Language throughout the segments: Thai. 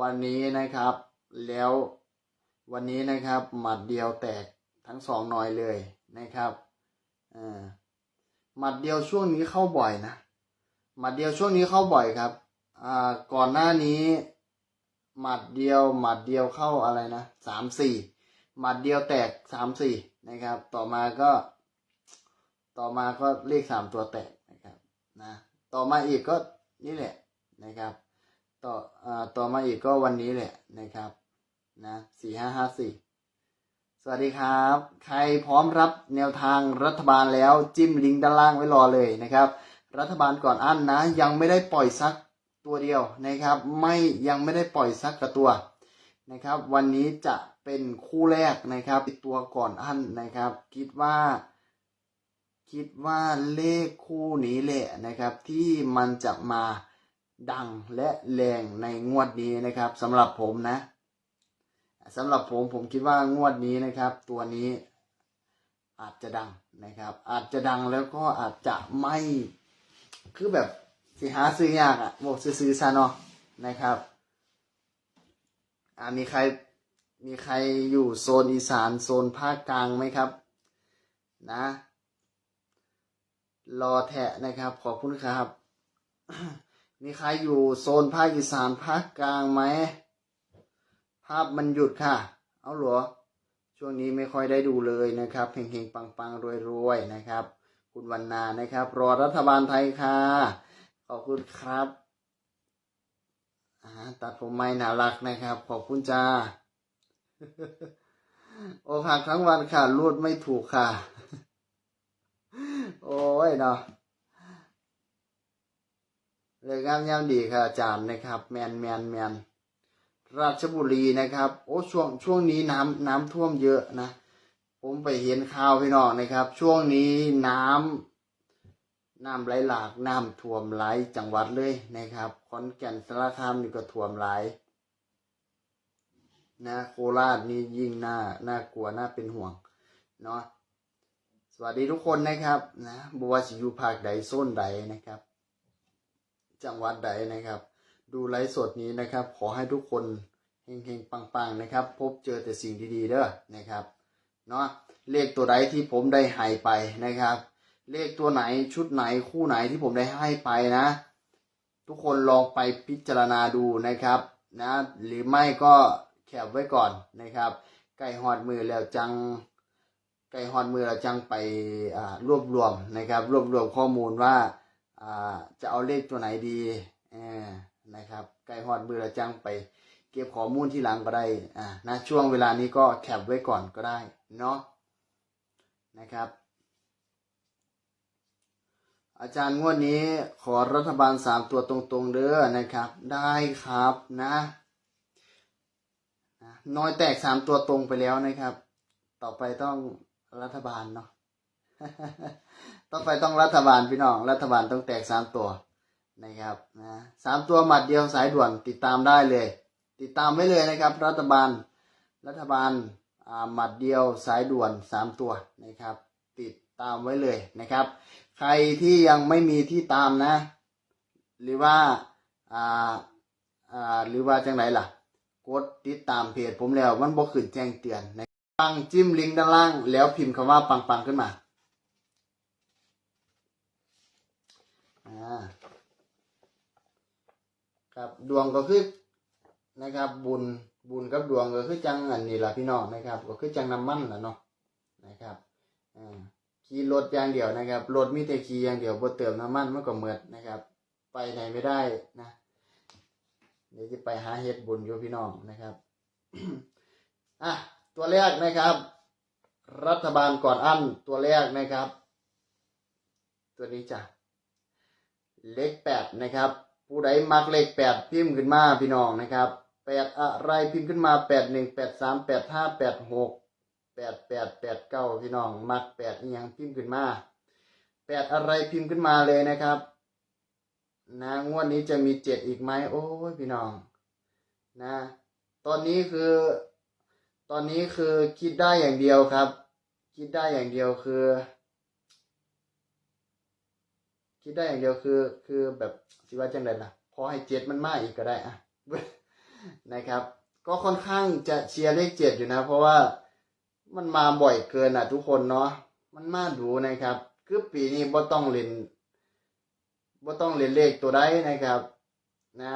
วันนี้นะครับ แล้ววันนี้นะครับ หมัดเดียวแตกทั้งสองหน่อยเลยนะครับหมัดเดียวช่วงนี้เข้าบ่อยนะหมัดเดียวช่วงนี้เข้าบ่อยครับก่อนหน้านี้ หมัดเดียว หมัดเดียวเข้าอะไรนะสามสี่หมัดเดียวแตกสามสี่นะครับ ต่อมาก็ ต่อมาก็เลขสามตัวแตกนะครับนะต่อมาอีกก็นี่แหละนะครับ ต่ออต่อมาอีกก็วันนี้แหละนะครับนะสี่ห้าห้าสี่สวัสดีครับ ใครพร้อมรับแนวทางรัฐบาลแล้วจิ้มลิงก์ด้านล่างไว้รอเลยนะครับ รัฐบาลก่อนอันนะ ยังไม่ได้ปล่อยซักตัวเดียวนะครับ ไม่ยังไม่ได้ปล่อยซักกระตัวนะครับ วันนี้จะเป็นคู่แรกนะครับตัวก่อนอันนะครับ คิดว่า คิดว่าเลขคู่นี้แหละนะครับ ที่มันจะมา ดังและแรงในงวดนี้นะครับสำหรับผมนะสำหรับผมผมคิดว่างวดนี้นะครับ ตัวนี้อาจจะดังนะครับ อาจจะดังแล้วก็อาจจะไม่คือแบบสิหาซื้อยากอะ่ะบอกซื้อซะเนาะนะครับอ่ามีใครมีใครอยู่โซนอีสานโซนภาคกลางไหมครับ นะ รอแทะนะครับ ขอบคุณครับ มีใครอยู่โซนภาคอีสานภาคกลางไหม ภาพมันหยุดค่ะ เอาหรอ ช่วงนี้ไม่ค่อยได้ดูเลยนะครับเฮงๆปังๆรวยๆนะครับ คุณวันนานะครับ รอรัฐบาลไทยค่ะ ขอบคุณครับตัดผมไม่น่ารักนะครับ ขอบคุณจ้าโอหักทั้งวันค่ะรูดไม่ถูกค่ะ โอ้ยเนาะ เลยงามยามดีค่ะอาจารย์นะครับ แมนแมนแมนราชบุรีนะครับ โอ้ช่วงช่วงนี้น้ำน้ำท่วมเยอะนะ ผมไปเห็นข่าวพี่น้องนะครับ ช่วงนี้น้ำน้ำไหลหลากน้ำท่วมหลายจังหวัดเลยนะครับขอนแก่นสารคามนี่ก็ท่วมหลายนะโคราชนี่ยิ่งน่าน่ากลัวน่าเป็นห่วงเนาะสวัสดีทุกคนนะครับนะบัวสิยูภาคใดโซนใดนะครับ จังหวัดใดนะครับ ดูไลฟ์สดนี้นะครับ ขอให้ทุกคนเฮงๆปังๆนะครับ พบเจอแต่สิ่งดีๆเด้อนะครับเนาะเลขตัวใดที่ผมได้ให้ไปนะครับ เลขตัวไหนชุดไหนคู่ไหนที่ผมได้ให้ไปนะ ทุกคนลองไปพิจารณาดูนะครับนะหรือไม่ก็แคปไว้ก่อนนะครับใกล้หอดมือแล้วจังไก่ฮอนมือเราจังไปรวบรวมนะครับ รวบรวมข้อมูลว่า อ่าจะเอาเลขตัวไหนดีอนะครับไก่ฮอนมือเราจังไปเก็บข้อมูลที่หลังก็ได้อ่านะช่วงเวลานี้ก็แคปไว้ก่อนก็ได้เนาะนะครับอาจารย์งวดนี้ขอรัฐบาลสามตัวตรงๆเด้อนะครับ ได้ครับนะน้อยแตกสามตัวตรงไปแล้วนะครับ ต่อไปต้องรัฐบาลเนาะ ต่อไปต้องรัฐบาลพี่น้อง รัฐบาลต้องแตกสามตัวนะครับนะสามตัวหมัดเดียวสายด่วนติดตามได้เลย ติดตามไว้เลยนะครับ รัฐบาลรัฐบาลหมัดเดียวสายด่วนสามตัวนะครับ ติดตามไว้เลยนะครับ ใครที่ยังไม่มีที่ตามนะ หรือว่าอ่าอ่าหรือว่าจังไหนล่ะ กดติดตามเพจผมแล้วมันบอกขึ้นแจ้งเตือนนะปังจิ้มลิงก์ด้านล่าง แล้วพิมพ์คำว่าปังปังขึ้นมาอ่า ครับดวงก็คือนะครับ บุญบุญกับดวงก็คือจังอันนี้ล่ะพี่น้องนะครับ ก็คือจังน้ำมันล่ะเนาะนะครับขี่รถอย่างเดียวนะครับรถมีแต่ขี่อย่างเดียวบ่เติมน้ำมันมันก็เหมือดนะครับ ไปไหนไม่ได้นะเดี๋ยวจะไปหาเฮ็ดบุญอยู่พี่น้องนะครับอะตัวแรกนะครับ รัฐบาลก่อนอั้นตัวแรกนะครับ ตัวนี้จ้ะเลขแปดนะครับ ผู้ใดมักเลขแปดพิมพ์ขึ้นมาพี่น้องนะครับแปดอะไรพิมพ์ขึ้นมาแปดหนึ่งแปดสามแปดห้าแปดหกแปดแปดแปดเก้าพี่น้อง มักแปดอีหยังพิมพ์ขึ้นมาแปดอะไรพิมพ์ขึ้นมาเลยนะครับนะงวดนี้จะมีเจ็ดอีกไหมโอ้ยพี่น้องนะตอนนี้คือ ตอนนี้คือคิดได้อย่างเดียวครับ คิดได้อย่างเดียวคือ คิดได้อย่างเดียวคือ คือแบบสิว่าจังไดล่ะพอให้เจ็ดมันมาอีกก็ได้อะนะครับ ก็ค่อนข้างจะเชียร์เลขเจ็ดอยู่นะ เพราะว่ามันมาบ่อยเกินอะ ทุกคนเนาะมันมาดูนะครับ คือปีนี้บ่ต้องเล่นบ่ต้องเล่นเลขตัวใดนะครับ นะ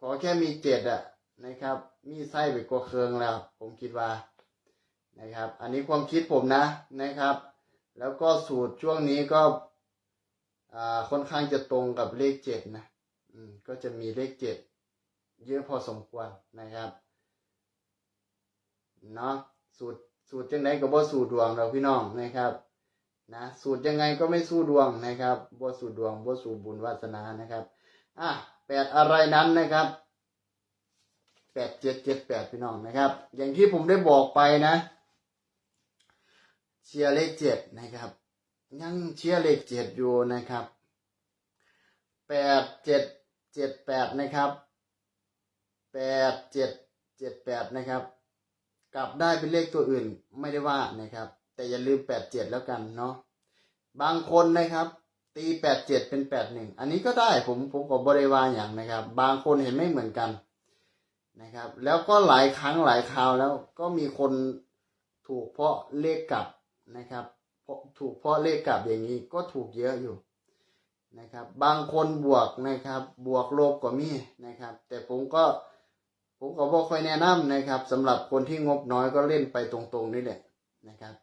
ขอแค่มีเจ็ดอะนะครับ มีไส้ไปกว่าเคืองแล้ว ผมคิดว่านะครับ อันนี้ความคิดผมนะนะครับ แล้วก็สูตรช่วงนี้ก็ ค่อนข้างจะตรงกับเลขเจ็ดนะก็จะมีเลขเจ็ดเยอะพอสมควรนะครับเนาะสูตรสูตรจังไดก็บ่สู่ดวงเราพี่น้องนะครับนะสูตรยังไงก็ไม่สู้ดวงนะครับบ่สู่ดวงบ่สู่บุญวาสนานะครับอะแปดอะไรนั้นนะครับแปดเจ็ดเจ็ดแปดพี่น้องนะครับ อย่างที่ผมได้บอกไปนะ เชียร์เลขเจ็ดนะครับ ยังเชียร์เลขเจ็ดอยู่นะครับแปดเจ็ดเจ็ดแปดนะครับแปดเจ็ดเจ็ดแปดนะครับ กลับได้เป็นเลขตัวอื่นไม่ได้ว่านะครับ แต่อย่าลืมแปดเจ็ดแล้วกันเนาะบางคนนะครับ ตีแปดเจ็ดเป็นแปดหนึ่งอันนี้ก็ได้ผมผมก็บริวารอย่างนะครับ บางคนเห็นไม่เหมือนกันนะครับ แล้วก็หลายครั้งหลายคราวแล้วก็มีคนถูกเพราะเลขกลับนะครับ ถูกเพราะเลขกลับอย่างนี้ก็ถูกเยอะอยู่นะครับ บางคนบวกนะครับ บวกลบก็มีนะครับ แต่ผมก็ผมก็บอกค่อยแนะนำนะครับสำหรับคนที่งบน้อยก็เล่นไปตรงๆนี่แหละนะครับ